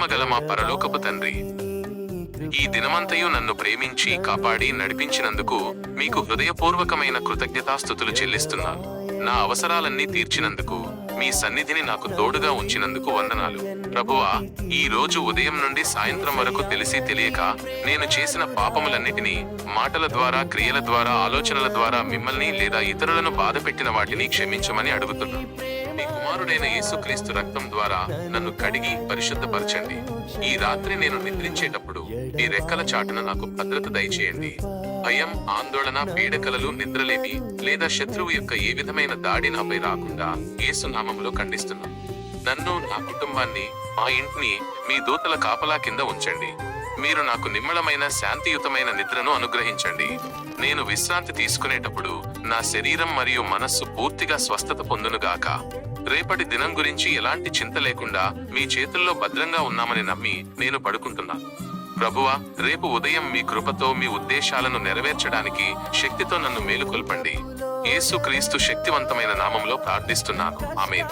ప్రేమగల మా పరలోకపు తండ్రి. ఈ దినమంతయు నన్ను ప్రేమించి కాపాడి నడిపించినందుకు మీకు హృదయపూర్వకమైన కృతజ్ఞతాస్థుతులు చెల్లిస్తున్నాను నా అవసరాలన్నీ తీర్చినందుకు మీ సన్నిధిని నాకు తోడుగా ఉంచినందుకు వందనాలు. ప్రభువా ఈ రోజు ఉదయం నుండి సాయంత్రం వరకు తెలిసి తెలియక నేను చేసిన పాపములన్నిటినీ మాటల ద్వారా క్రియల ద్వారా ఆలోచనల ద్వారా మిమ్మల్ని లేదా ఇతరులను బాధపెట్టిన వాటిని క్షమించమని అడుగుతున్నాను కుమారుడైన యేసుక్రీస్తు రక్తం ద్వారా నన్ను కడిగి పరిశుద్ధపరచండి. ఈ రాత్రి నేను నిద్రించేటప్పుడు ఈ రెక్కల చాటున నాకు భద్రత దయచేయండి. భయం ఆందోళన పీడకలలు నిద్రలేమి లేదా శత్రువు యొక్క ఏ విధమైన దాడి నాపై రాకుండా యేసునామంలో ఖండిస్తున్నాను నన్ను నా కుటుంబాన్ని మా ఇంటిని మీ దూతల కాపలా కింద ఉంచండి. మీరు నాకు నిమ్మళమైన శాంతియుతమైన నిద్రను అనుగ్రహించండి. నేను విశ్రాంతి తీసుకునేటప్పుడు నా శరీరం మరియు మనస్సు పూర్తిగా స్వస్థత పొందునుగాక. రేపటి దినం గురించి ఎలాంటి చింత లేకుండా మీ చేతుల్లో భద్రంగా ఉన్నామని నమ్మి నేను పడుకుంటున్నాను ప్రభువా రేపు ఉదయం మీ కృపతో మీ ఉద్దేశాలను నెరవేర్చడానికి శక్తితో నన్ను మేలుకొల్పండి. యేసు క్రీస్తు శక్తివంతమైన నామంలో ప్రార్థిస్తున్నాను. ఆమె